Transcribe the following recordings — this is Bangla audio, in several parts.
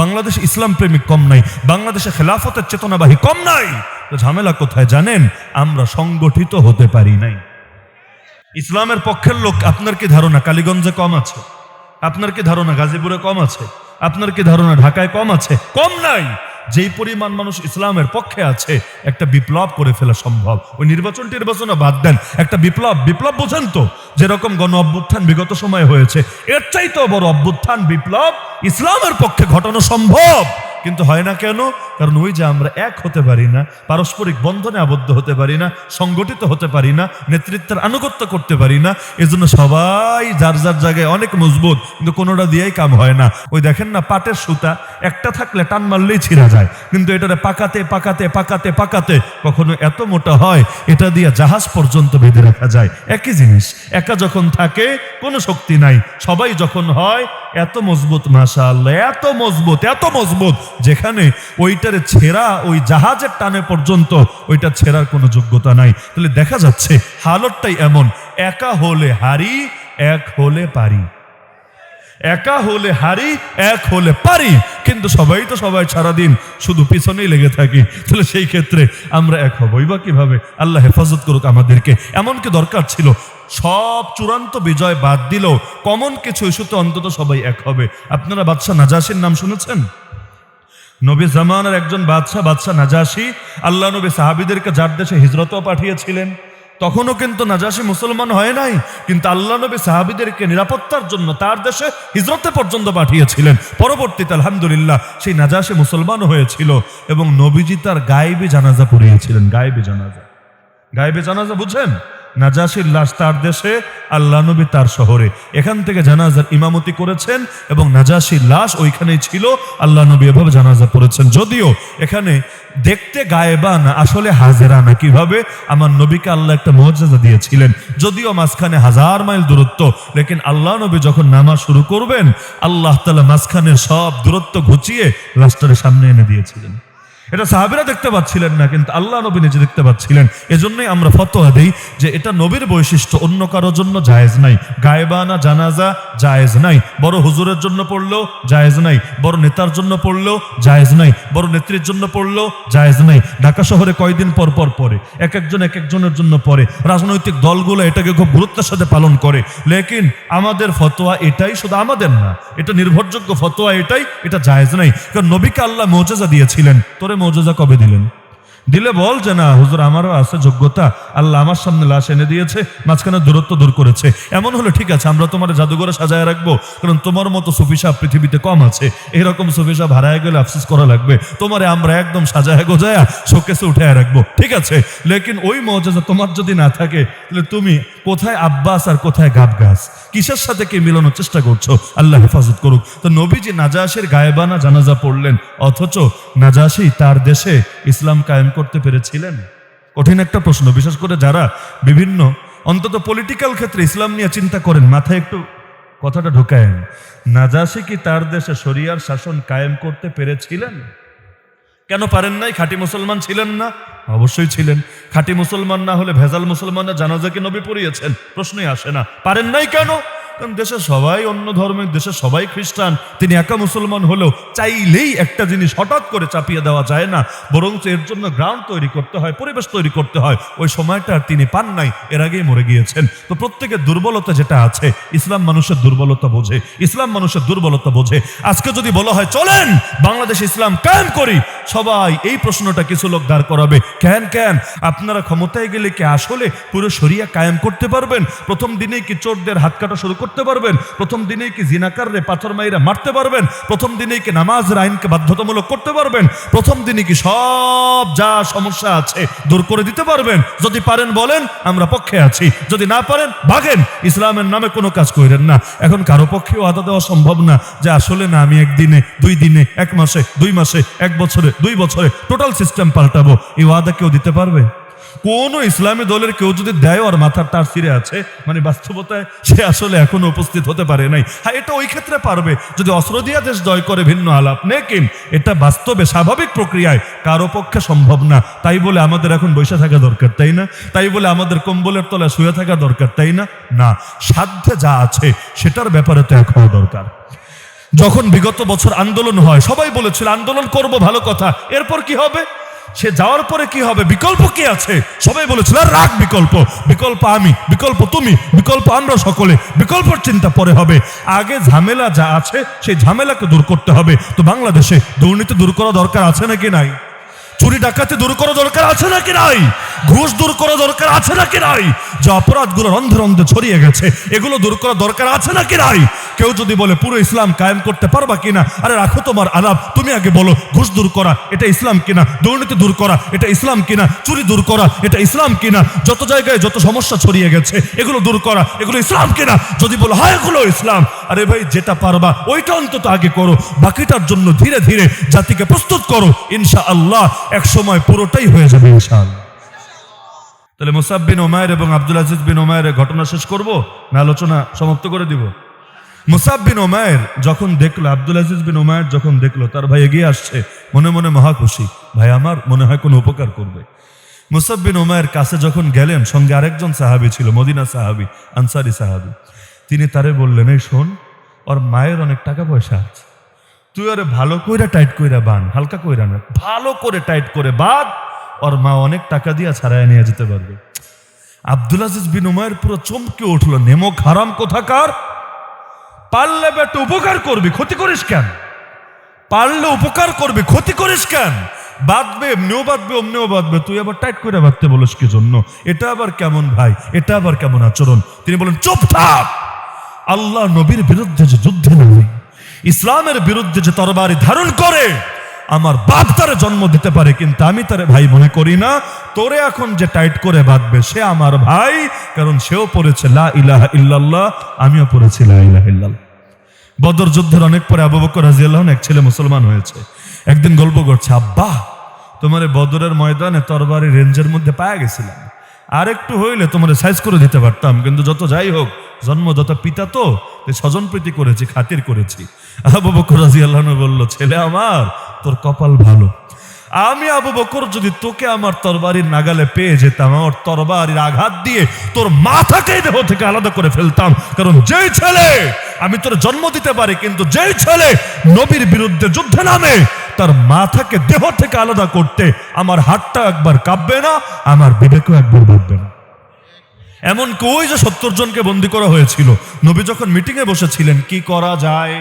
বাংলাদেশ ইসলাম প্রেমিক কম নাই, বাংলাদেশে খেলাফতের চেতনাবাহী কম নাই। তো ঝামেলা কোথায় জানেন? আমরা সংগঠিত হতে পারি নাই। ইসলামের পক্ষের লোক, আপনার কি ধারণা কালীগঞ্জে কম আছে? আপনার কি ধারণা গাজীপুরে কম আছে? আপনার কি ধারণা ঢাকায় কম আছে? কম নাই। যেই পরিমাণ মানুষ ইসলামের পক্ষে আছে, একটা বিপ্লব করে ফেলা সম্ভব। ওই নির্বাচন টির্বাচনে বাদ দেন। একটা বিপ্লব বিপ্লব বোঝেন তো? যেরকম গণ অভ্যুত্থান বিগত সময়ে হয়েছে, এর চাইতেও বড় অভ্যুত্থান, বিপ্লব ইসলামের পক্ষে ঘটানো সম্ভব। কিন্তু হয় না কেন? কারণ ওই যে আমরা এক হতে পারি না, পারস্পরিক বন্ধনে আবদ্ধ হতে পারি না, সংগঠিত হতে পারি না, নেতৃত্বের আনুগত্য করতে পারি না, এজন্য সবাই যার যার জায়গায় অনেক মজবুত, কিন্তু কোনোটা দিয়েই কাম হয় না। ওই দেখেন না, পাটের সুতা, একটা থাকলে টান মারলেই ছিঁড়া যায়, কিন্তু এটা পাকাতে পাকাতে পাকাতে পাকাতে কখনো এত মোটা হয়, এটা দিয়ে জাহাজ পর্যন্ত বেঁধে রাখা যায়। একই জিনিস, একা যখন থাকে, কোনো শক্তি নাই। সবাই যখন হয় এত মজবুত মাশা আল্লাহ এত মজবুত এত মজবুত, যেখানে ওইটারে ছেঁড়া, ওই জাহাজের টানে পর্যন্ত ওইটা ছেঁড়ার কোনো যোগ্যতা নাই। তাহলে দেখা যাচ্ছে হালতটাই এমন, একা হলে হারি, এক হলে পারি। একা হলে হারি, এক হলে পারি, কিন্তু সবাই তো সবাই সারাদিন শুধু পিছনেই লেগে থাকি, তাহলে সেই ক্ষেত্রে আমরা এক হবই বা কীভাবে? আল্লাহ হেফাজত করুক আমাদেরকে। এমনকি দরকার ছিল? সব চূড়ান্ত বিজয় বাদ দিলেও কমন কিছু ইস্যুতে অন্তত সবাই এক হবে। আপনারা বাদশাহ নাজাসির নাম শুনেছেন? নবী জামানের একজন বাদশাহ বাদশাহ নাজাসি, আল্লাহ নবী সাহাবিদেরকে যার দেশে হিজরতও পাঠিয়েছিলেন। তখনও কিন্তু নাজাসি মুসলমান হয় নাই, কিন্তু আল্লাহ নবী সাহাবিদেরকে নিরাপত্তার জন্য তার দেশে হিজরতে পর্যন্ত পাঠিয়েছিলেন। পরবর্তীতে আলহামদুলিল্লাহ সেই নাজাসি মুসলমান হয়েছিল এবং নবীজি তার গায়েবী জানাজা পড়িয়েছিলেন। গায়েবী জানাজা। গায়েবী জানাজা বুঝছেন নাজাসির লাশ তার দেশে, আল্লাহ নবী তার শহরে। এখান থেকে জানাজার ইমামতি করেছেন এবং নাজাসির লাশ ওইখানেই ছিল, আল্লাহ নবী এভাবে জানাজা পড়েছেন। যদিও এখানে দেখতে গায়েবা না আসলে হাজেরা না, কীভাবে? আমার নবীকে আল্লাহ একটা মর্যাদা দিয়েছিলেন। যদিও মাঝখানে হাজার মাইল দূরত্ব, লেকিন আল্লাহ নবী যখন নামাজ শুরু করবেন, আল্লাহ তালা মাঝখানের সব দূরত্ব ঘুচিয়ে লাশটারে সামনে এনে দিয়েছিলেন। এটা সাহাবিরা দেখতে পাচ্ছিলেন না, কিন্তু আল্লাহ নবী নিজে দেখতে পাচ্ছিলেন। এজন্যই আমরা ফতোয়া দেই যে এটা নবীর বৈশিষ্ট্য, অন্য কারোর জন্য জায়েজ নাই। গায়েবানা জানাজা জায়েজ নাই। বড় হুজুরের জন্য পড়লেও জায়েজ নাই। বড় নেতার জন্য পড়লেও জায়েজ নাই। বড় নেত্রীর জন্য পড়লেও জায়েজ নাই। ঢাকা শহরে কয়দিন পর পর পরে এক একজন এক একজনের জন্য পরে রাজনৈতিক দলগুলো এটাকে খুব গুরুত্বের সাথে পালন করে। লেকিন আমাদের ফতোয়া এটাই শুধু আমাদের না, এটা নির্ভরযোগ্য ফতোয়া এটাই, এটা জায়েজ নাই। কারণ নবীকে আল্লাহ মৌজাজা দিয়েছিলেন। তোরে মৌজাজা কবে দিলেন? দিলে বল যে না, হুজুর আমারও আছে যোগ্যতা। আল্লাহ আমার সামনে লাশ এনে দিয়েছে, মাঝখানে দূরত্ব দূর করেছে। এমন হলে ঠিক আছে, আমরা তোমার জাদুঘরে সাজায় রাখব, কারণ তোমার মতো সুফি সাহ পৃথিবীতে কম আছে। এরকম সুফি সাহ হারায় গেলে আফসোস করা লাগবে। তোমারে আমরা একদম সাজায় গোজায়া শোকেসে উঠে রাখব। ঠিক আছে? লেকিন ওই মজাজা তোমার যদি না থাকে, তাহলে তুমি কোথায় আব্বাস আর কোথায় গাব গাছ কিসের সাথে কে মিলানোর চেষ্টা করছ? আল্লাহ হেফাজত করুক। তো নবীজি নাজাসের গায়েবানা জানাজা পড়লেন, অথচ নাজাসি তার দেশে ইসলাম কায়েম করতে পেরেছিলেন? কঠিন একটা প্রশ্ন, বিশেষ করে যারা বিভিন্ন, অন্তত পলিটিক্যাল ক্ষেত্রে ইসলাম নিয়ে চিন্তা করেন, মাথায় একটু কথাটা ঢোকায়েন। নাজাসি কি তার দেশে শরিয়ার শাসন কায়েম করতে পেরেছিলেন? কেন পারেন নাই? খাঁটি মুসলমান ছিলেন না? অবশ্যই ছিলেন। খাঁটি মুসলমান না হলে ভেজাল মুসলমানরা জানাজাকে নবী পড়িয়েছেন? প্রশ্নই আসে না। পারেন নাই কেন? কারণ দেশে সবাই অন্য ধর্মের, দেশে সবাই খ্রিস্টান। তিনি একা মুসলমান হলেও চাইলেই একটা জিনিস হঠাৎ করে চাপিয়ে দেওয়া যায় না। বরঞ্চ এর জন্য গ্রাউন্ড তৈরি করতে হয়, পরিবেশ তৈরি করতে হয়। ওই সময়টা তিনি পান নাই, এর আগেই মরে গিয়েছেন। তো প্রত্যেকের দুর্বলতা যেটা আছে, ইসলাম মানুষের দুর্বলতা বোঝে, ইসলাম মানুষের দুর্বলতা বোঝে। আজকে যদি বলা হয়, চলেন বাংলাদেশ ইসলাম কায়েম করি সবাই এই প্রশ্নটা কিছু লোক দাঁড় করাবে। কেন কেন? আপনারা ক্ষমতায় গেলে কি আসলে পুরো শরিয়া কায়েম করতে পারবেন? প্রথম দিনেই কি চোরদের হাত কাটা শুরু করতে পারবেন? প্রথম দিনেই কি জিনাকাররে পাথর মাইরা মারতে পারবেন? প্রথম দিনেই কি নামাজ আইনকে বাধ্যতামূলক করতে পারবেন? প্রথম দিনে কি সব যা সমস্যা আছে দূর করে দিতে পারবেন? যদি পারেন বলেন, আমরা পক্ষে আছি। যদি না পারেন, ভাগেন। ইসলামের নামে কোনো কাজ করেন না। এখন কারও পক্ষেও আদা দেওয়া সম্ভব না যে আসলে না আমি একদিনে, দুই দিনে, এক মাসে, দুই মাসে, এক বছরে দুই বছরে টোটাল সিস্টেম পাল্টাবো, এই ওয়াদা কেউ দিতে পারবে? কোন ইসলামী দলের কেউ যদি দেয় আর মাথার তার ফিরে আছে মানে বাস্তবতায় সে আসলে এখনও উপস্থিত হতে পারে নাই। হ্যাঁ এটা ওই ক্ষেত্রে পারবে। যদি অস্ত্র দিয়া দেশ জয় করে, ভিন্ন আলাপ নেকিন এটা বাস্তবে স্বাভাবিক প্রক্রিয়ায় কারও পক্ষে সম্ভব না। তাই বলে আমাদের এখন বসে থাকা দরকার, তাই না? তাই বলে আমাদের কম্বলের তলায় শুয়ে থাকা দরকার, তাই না? না, সাধ্যে যা আছে, সেটার ব্যাপারে তো এক হওয়া দরকার। যখন বিগত বছর আন্দোলন হয়, সবাই বলেছিল, আন্দোলন করব, ভালো কথা। এরপর কি হবে? সে যাওয়ার পরে কি হবে? বিকল্প কি আছে? সবাই বলেছিল রাগ বিকল্প। বিকল্প আমি, বিকল্প তুমি, বিকল্প আমরা সকলে। বিকল্পর চিন্তা পরে হবে। আগে ঝামেলা যা আছে, সেই ঝামেলাকে দূর করতে হবে। তো বাংলাদেশে দুর্নীতি দূর করা দরকার আছে নাকি নাই? চুরি ডাকাতি দূর করা দরকার আছে নাকি নাই? ঘুষ দূর করা দরকার আছে নাকি নাই? যে অপরাধগুলো রন্ধে রন্ধে ছড়িয়ে গেছে, এগুলো দূর করা দরকার আছে নাকি নাই? কেউ যদি বলে, পুরো ইসলাম কায়েম করতে পারবা কিনা? আরে রাখো তোমার আলাপ, তুমি আগে বলো, ঘুষ দূর করা, এটা ইসলাম কিনা? দুর্নীতি দূর করা, এটা ইসলাম কিনা? চুরি দূর করা, এটা ইসলাম কিনা? যত জায়গায় যত সমস্যা ছড়িয়ে গেছে, এগুলো দূর করা, এগুলো ইসলাম কিনা? যদি বলো, হয়, এগুলো ইসলাম। আরে ভাই, যেটা পারবা, ওইটা অন্তত আগে করো। বাকিটার জন্য ধীরে ধীরে জাতিকে প্রস্তুত করো ইনশা আল্লাহ এক সময় পুরোটাই হয়ে যাবে, ইনশাআল্লাহ। তাহলে মুসাব বিন ওমায়ের এবং আব্দুল আজিজ বিন ওমায়ের ঘটনা শেষ করব না আলোচনা সমাপ্ত করে দিব? মুসাব বিন ওমায়ের যখন দেখল, আব্দুল আজিজ বিন ওমায়ের যখন দেখল, তার ভাই এগিয়ে আসছে, মনে মনে মহা খুশি। ভাই, আমার মনে হয় কোনো উপকার করবে। মুসাব বিন ওমায়ের কাছে যখন গেলেন, সঙ্গে আরেকজন সাহাবি ছিল, মদিনা সাহাবি, আনসারি সাহাবি। তিনি তারে বললেন, এই শোন, ওর মায়ের অনেক টাকা পয়সা আছে। তুই ওরে ভালো কইরা টাইট কইরা বান, হালকা কইরা না। ভালো করে টাইট করে বাদ, ওর মা অনেক টাকা দিয়া ছাড়াই নিয়ে যেতে পারবে। আব্দুল আজিজ বিন উমায়ের পুরো চমকে উঠল নেমক হারাম কোথাকার? পারলে বেটা উপকার করবি, ক্ষতি করিস কেন? পারলে উপকার করবি, ক্ষতি করিস কেন? বাঁধবে, এমনিও বাঁধবে, অমনিও বাঁধবে, তুই আবার টাইট করে বাঁধতে বলিস কি জন্য? এটা আবার কেমন ভাই, এটা আবার কেমন আচরণ? তিনি বলেন চুপ থাক আল্লাহ নবীর বিরুদ্ধে যে যুদ্ধে নামে। ইসলামের বিরুদ্ধে যে তরবারি ধারণ করে, আমার বাপ তারে জন্ম দিতে পারে, কিন্তু আমি তারে ভাই মনে করি না। তোরে এখন যে টাইট করে বাঁধবে, সে আমার ভাই, কারণ সেও পড়েছে লা ইলাহা ইল্লাল্লাহ, আমিও পড়েছি লা ইলাহা ইল্লাল্লাহ। বদর যুদ্ধের অনেক পরে আবু বকর রাজিয়াল্লাহ এক ছেলে মুসলমান হয়েছে। একদিন গল্প করছে, আব্বা, তোমার বদরের ময়দানে তরবারি রেঞ্জের মধ্যে পায়া গেছিলাম। আর একটু হইলে তোমার সাইজ করে দিতে পারতাম, কিন্তু যত যাই হোক জন্মদাতা পিতা তো স্বজন প্রীতি করেছি, খাতির করেছি। আবু বকর রাজিয়াল্লাহ বলল, ছেলে আমার, তোর কপাল ভালো। আমি আবু বকর যদি তোকে আমার তরবারির নাগালে পেয়ে যেতাম, আমার তরবারির আঘাত দিয়ে তোর মাথাকে দেহ থেকে আলাদা করে ফেলতাম। কারণ যেই ছেলে, আমি তোর জন্ম দিতে পারি, কিন্তু যেই ছেলে নবীর বিরুদ্ধে যুদ্ধে নামে তার মাথাকে দেহ থেকে আলাদা করতে আমার হাতটা একবার কাঁপবে না, আমার বিবেকও একবার বাঁধবে না। এমনকি ওই যে সত্তর জনকে বন্দি করা হয়েছিল, নবী যখন মিটিংয়ে বসেছিলেন, কি করা যায়?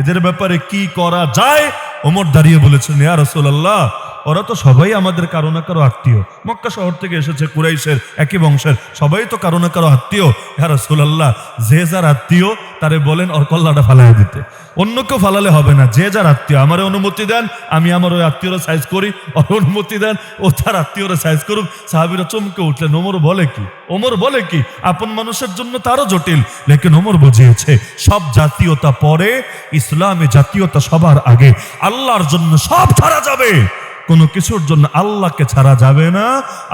এদের ব্যাপারে কি করা যায়? ওমর দাঁড়িয়ে বলেছেন, ইয়া রসুল্লাহ ওরা তো সবাই আমাদের কারও না কারও আত্মীয়। মক্কা শহর থেকে এসেছে কুরাইশের একই বংশের। সবাই তো কারও না কারও আত্মীয়। হ্যাঁ রসুল্লাহ যে যার আত্মীয়, তারে বলেন ওর কল্লাটা ফালাই দিতে। অন্য কেউ ফালালে হবে না। যে যার আত্মীয়, আমার অনুমতি দেন, আমি আমার ওই আত্মীয়রা সাইজ করি। ওর অনুমতি দেন, ও তার আত্মীয়রা সাইজ করুক। সাহাবিরা চমকে উঠলেন, ওমর বলে কি? ওমর বলে কি? আপন মানুষের জন্য তারও জটিল। লেকিন ওমর বুঝিয়েছে, সব জাতীয়তা পরে, ইসলামে জাতীয়তা সবার আগে। আল্লাহর জন্য সব ছাড়া যাবে। কোনো কিছুর জন্য আল্লাহকে ছাড়া যাবে না,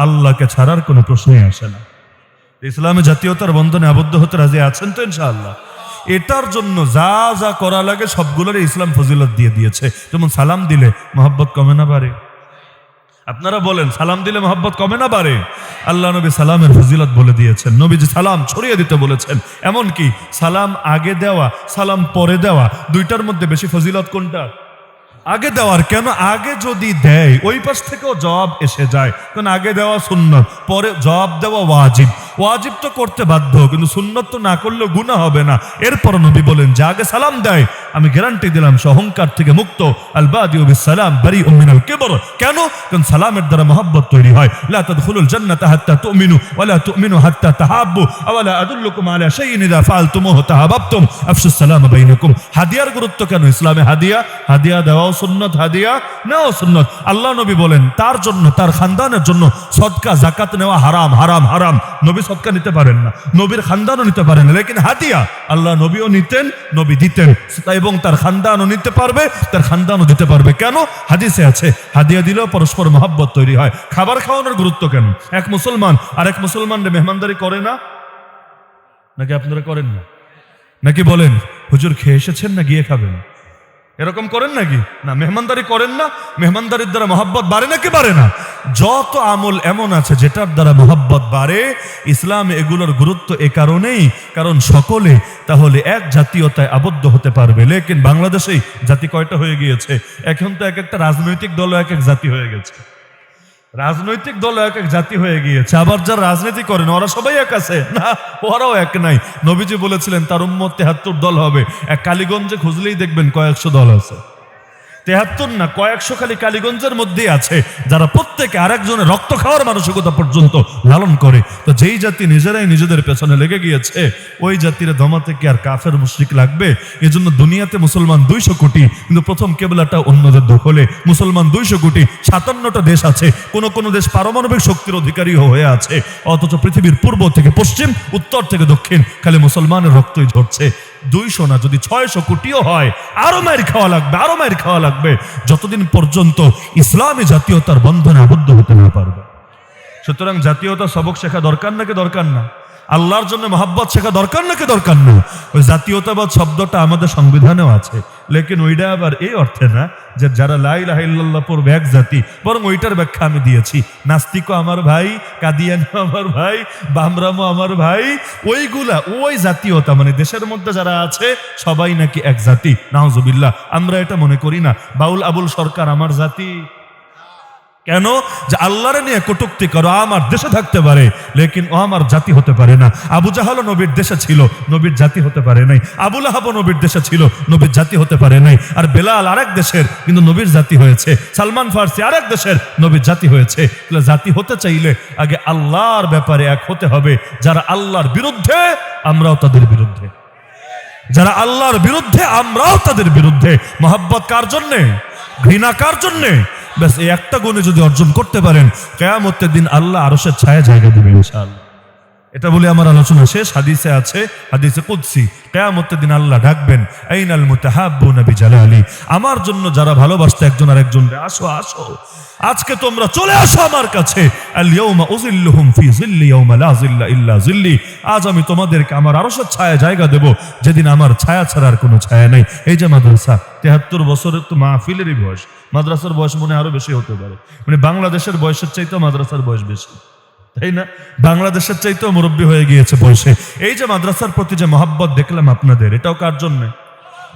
আল্লাহকে ছাড়ার কোনো প্রশ্নই আসে না। ইসলামে জাতীয়তার বন্ধনে আবদ্ধ হতে রাজি আছেন তো ইনশাআল্লাহ? এটার জন্য যা যা করা লাগে সবগুলোর ইসলাম ফজিলত দিয়ে দিয়েছে। যেমন সালাম দিলে মোহাব্বত কমে না পারে আপনারা বলেন, সালাম দিলে মোহাব্বত কমে না পারে আল্লাহ নবী সালামের ফজিলত বলে দিয়েছেন। নবীজি সালাম ছড়িয়ে দিতে বলেছেন। এমনকি সালাম আগে দেওয়া, সালাম পরে দেওয়া, দুইটার মধ্যে বেশি ফজিলত কোনটা? আগে দেওয়ার কেন? আগে যদি দেয়, ওই পাশ থেকেও জবাব এসে যায়। কারণ আগে দেওয়া শূন্য পরে জবাব দেওয়া ওয়াজিব। ওয়াজিব তো করতে বাধ্য, কিন্তু সুন্নত তো না করলেও গুণা হবে না। এরপর নবী বলেন যে আগে সালাম দেয়, আমি গ্যারান্টি দিলাম সে অহংকার থেকে মুক্ত। আলবাদি সালাম বারি উমিনাল কেবর। কেন? কারণ সালামের দ্বারা মহব্বত তৈরি হয়। লা তাদখুলুল জান্নাতা হাত্তা তুমিনু, ওয়ালা তুমিনু হাত্তা তাহাব্বু, আওয়ালা আদুল্লুকুম আলা শাইইন ইযা ফাআলতুমুহু তাহাব্বাতুম। আফশুস সালাম বাইনাকুম। হাদিয়ার গুরুত্ব কেন? ইসলামে হাদিয়া? হাদিয়া দেওয়াও সুন্নত, হাদিয়া নাও সুন্নত। আল্লাহ নবী বলেন, তার জন্য, তার খানদানের জন্য সদকা জাকাত নেওয়া হারাম হারাম হারাম। নবী সদকা নিতে পারেন না, নবীর খানদানও নিতে পারেন না। লেকিন হাদিয়া আল্লাহ নবীও নিতেন, নবী দিতেন। এবং তার খানদানও নিতে পারবে, তার খানদানও দিতে পারবে। কেন? হাদিসে আছে, হাদিয়া দিলেও পরস্পর মহাব্বত তৈরি হয়। খাবার খাওয়ানোর গুরুত্ব কেন? এক মুসলমান আর এক মুসলমান মেহমানদারি করে না? নাকি আপনারা করেন না? নাকি বলেন, হুজুর খেয়ে এসেছেন না, গিয়ে খাবেন? এরকম করেন নাকি? না, মেহমানদারি করেন না, মেহমানদারির দ্বারা মহাব্বত বাড়ে নাকি বাড়ে না? যত আমল এমন আছে যেটার দ্বারা মহাব্বত বাড়ে, ইসলাম এগুলোর গুরুত্ব এ কারণেই, কারণ সকলে তাহলে এক জাতীয়তায় আবদ্ধ হতে পারবে। লেকিন বাংলাদেশেই জাতি কয়টা হয়ে গিয়েছে? এখন তো এক একটা রাজনৈতিক দল এক এক জাতি হয়ে গেছে। রাজনৈতিক দল এক এক জাতি হয়ে গিয়েছে। আবার যারা রাজনীতি করেন, ওরা সবাই এক আছে। না, ওরাও এক নাই। নবীজি বলেছিলেন, তার উম্মত তেহাত্তর দল হবে। এক কালীগঞ্জে খুঁজলেই দেখবেন কয়েকশো দল আছে। তেহাত্তর না কয়েকশো খালি কালীগঞ্জের মধ্যে আছে, যারা প্রত্যেকে আরেকজনের রক্ত খাওয়ার মানসিকতা পর্যন্ত লালন করে। তো যেই জাতি নিজেরাই নিজেদের পেছনে লেগে গিয়েছে, ওই জাতির দমাতে কি আর কাফের মুশরিক লাগবে? এজন্য দুনিয়াতে মুসলমান দুইশো কোটি, কিন্তু প্রথম কেবলাটা অন্যদের দখলে। মুসলমান দুইশো কোটি, সাতান্নটা দেশ আছে, কোন কোন দেশ পারমাণবিক শক্তির অধিকারী হয়ে আছে। অথচ পৃথিবীর পূর্ব থেকে পশ্চিম, উত্তর থেকে দক্ষিণ, খালি মুসলমানের রক্তই ঝরছে। দুইশো না, যদি ছয়শো কোটিও হয়, আরও মায়ের খাওয়া লাগবে, আরও মায়ের খাওয়া লাগবে। যতদিন পর্যন্ত ইসলামী জাতীয়তার বন্ধনে আবদ্ধ হতে না পারবে। সুতরাং জাতীয়তা সবক শেখা দরকার নাকি দরকার না? আল্লাহর জন্য মহাব্বত শেখা দরকার নাকি দরকার না ওই জাতীয়তাবাদ শব্দটা আমাদের সংবিধানেও আছে। লেকিন ওইটা আবার এই অর্থে না যে যারা লাই লাহিল্লাহ পড়বে এক জাতি, বরং ওইটার ব্যাখ্যা আমি দিয়েছি। নাস্তিকও আমার ভাই, কাদিয়ানও আমার ভাই, বামরামও আমার ভাই, ওইগুলা, ওই জাতীয়তা মানে দেশের মধ্যে যারা আছে, সবাই নাকি এক জাতি। নাহজুবিল্লাহ আমরা এটা মনে করি না। বাউল আবুল সরকার আমার জাতি। কেন? যে আল্লাহরে নিয়ে কটুক্তি করো, আমার দেশে থাকতে পারে, লেকিন ও আমার জাতি হতে পারে না। আবু জাহালও নবীর দেশে ছিল, নবীর জাতি হতে পারে নাই। আবুল আহাবও নবীর দেশে ছিল, নবীর জাতি হতে পারে নাই। আর বেলাল আরেক দেশের, কিন্তু নবীর জাতি হয়েছে। সালমান ফার্সি আরেক দেশের, নবীর জাতি হয়েছে। তাহলে জাতি হতে চাইলে আগে আল্লাহর ব্যাপারে এক হতে হবে। যারা আল্লাহর বিরুদ্ধে, আমরাও তাদের বিরুদ্ধে। যারা আল্লাহর বিরুদ্ধে, আমরাও তাদের বিরুদ্ধে। মহাব্বত কার জন্যে? ঘৃণা কার জন্যে? ব্যাস, এই একটা গুণে যদি অর্জন করতে পারেন, কেয়ামতের দিন আল্লাহ আরও সে ছায়া জায়গা দেবে ইনশাআল্লাহ। এটা বলে আমার আলোচনা শেষ। হাদিসে আছে, হাদিসে কুদসি। কেয়ামতের দিন আল্লাহ ডাকবেন, আইনাল মুতাহাব্বু নবী জালালি আমার জন্য যারা ভালোবাসতে একজন আর একজন আসো আসো। আজকে তোমরা চলে আসো আমার কাছে। আজ আমি তোমাদেরকে আমার আরশের ছায়া জায়গা দেব। যেদিন আমার ছায়া ছাড়া আর কোনো ছায়া নেই। এই যে মাদ্রাসা, তেহাত্তর বছরের তো মাহফিলেরই বয়স। মাদ্রাসার বয়স মনে আরও বেশি হতে পারে। মানে বাংলাদেশের বয়সের চাইতেও মাদ্রাসার বয়স বেশি। তাই না? বাংলাদেশের চাইতেও মুরব্বী হয়ে গিয়েছে বয়সে। এই যে মাদ্রাসার প্রতি যে মহাব্বত দেখলাম আপনাদের, এটাও কার জন্যে?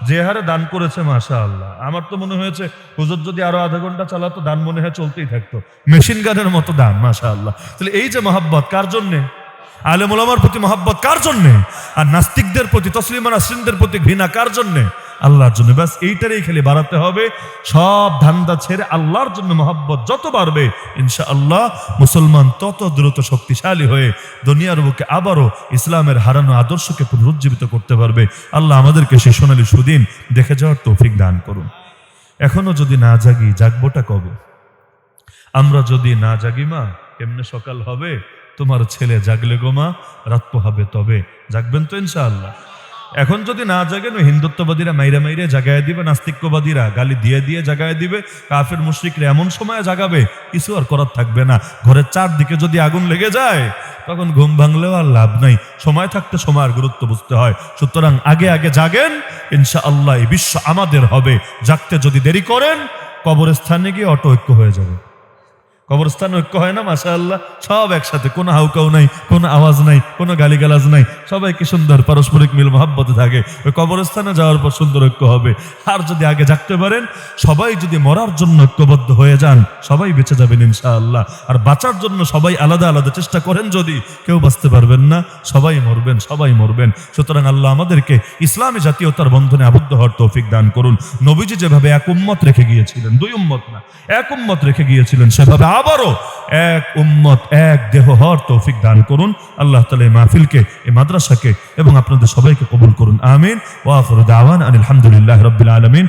যে হারে দান করেছে মাশা আল্লাহ আমার তো মনে হয়েছে, হুজুর যদি আরও আধা ঘণ্টা চালাতো, দান মনে হয় চলতেই থাকতো। মেশিন গানের মতো দান মাশা আল্লাহ তাহলে এই যে মহাব্বত, কার জন্যে? আলেম ওলামার প্রতি মহাব্বত কার জন্যে? আর নাস্তিকদের প্রতি, তসলিমা নাসরিনদের প্রতি ঘৃণা কার জন্যে? আল্লাহর জন্য। ব্যাস, এইটারই খালি বাড়াতে হবে। সব ধান্দা ছেড়ে আল্লাহর জন্য মহাব্বত যত বাড়বে ইনশা আল্লাহ মুসলমান তত দ্রুত শক্তিশালী হয়ে দুনিয়ার বুকে আবারও ইসলামের হারানো আদর্শকে পুনরুজ্জীবিত করতে পারবে। আল্লাহ আমাদেরকে সেই সোনালী সুদিন দেখে যাওয়ার তৌফিক দান করুন। এখনও যদি না জাগি, জাগবোটা কবে? আমরা যদি না জাগি মা, কেমনে সকাল হবে? তোমার ছেলে জাগলে গো মা, রাত পোহাবে তবে। জাগবেন তো ইনশাআল্লাহ। এখন যদি না জাগেন হিন্দুত্ববাদীরা মাইরা মাইরে জাগায় দিবে, নাস্তিক্যবাদীরা গালি দিয়ে দিয়ে জাগায় দিবে, কাফের মুশরিকরা এমন সময় জাগাবে, কিছু আর করার থাকবে না। ঘরের চারদিকে যদি আগুন লেগে যায়, তখন ঘুম ভাঙলেও আর লাভ নাই। সময় থাকতে সময়ের গুরুত্ব বুঝতে হয়। সুতরাং আগে আগে জাগেন ইনশা আল্লাহ বিশ্ব আমাদের হবে। জাগতে যদি দেরি করেন, কবরস্থানে গিয়ে অটো ঐক্য হয়ে যাবে। কবরস্থান ঐক্য হয় না মাসা আল্লাহ সব একসাথে, কোনো হাউকাউ নাই, কোনো আওয়াজ নাই, কোনো গালিগালাজ নাই। সবাই কি সুন্দর পারস্পরিক মিল, মহাব্বতে থাকে। ওই কবরস্থানে যাওয়ার পর সুন্দর ঐক্য হবে। আর যদি আগে জাগতে পারেন, সবাই যদি মরার জন্য ঐক্যবদ্ধ হয়ে যান, সবাই বেঁচে যাবেন, ইনশাআল্লাহ। আর বাঁচার জন্য সবাই আলাদা আলাদা চেষ্টা করেন যদি, কেউ বাঁচতে পারবেন না, সবাই মরবেন সবাই মরবেন। সুতরাং আল্লাহ আমাদেরকে ইসলামী জাতীয়তার বন্ধনে আবদ্ধ হওয়ার তৌফিক দান করুন। নবীজি যেভাবে এক উম্মত রেখে গিয়েছিলেন, দুই উম্মত না, এক উম্মত রেখে গিয়েছিলেন, সেভাবে আবারও এক উম্মত, এক দেহ হওয়ার তৌফিক দান করুন। আল্লাহ তালা এই মাহফিলকে, এই মাদ্রাসাকে এবং আপনাদের সবাইকে কবুল করুন। আমিন। ওয়াফর দাওয়ান আলহামদুলিল্লাহ রবিল আলমিন।